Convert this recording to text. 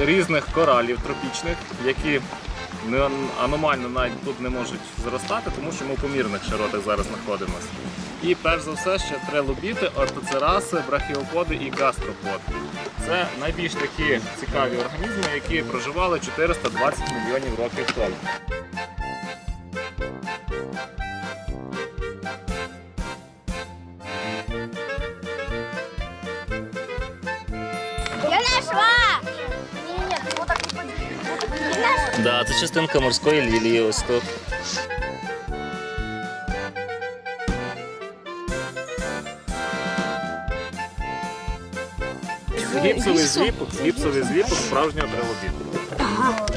різних коралів тропічних, які аномально навіть тут не можуть зростати, тому що ми в помірних широтах зараз знаходимося. І перш за все ще трилобіти, ортоцераси, брахіоподи і гастроподи. Це найбільш такі цікаві організми, які проживали 420 мільйонів років тому. Да, це частинка морської лілії ось тут. Гіпсовий зліпок, гіпсовий зліпок справжнього трилобіту.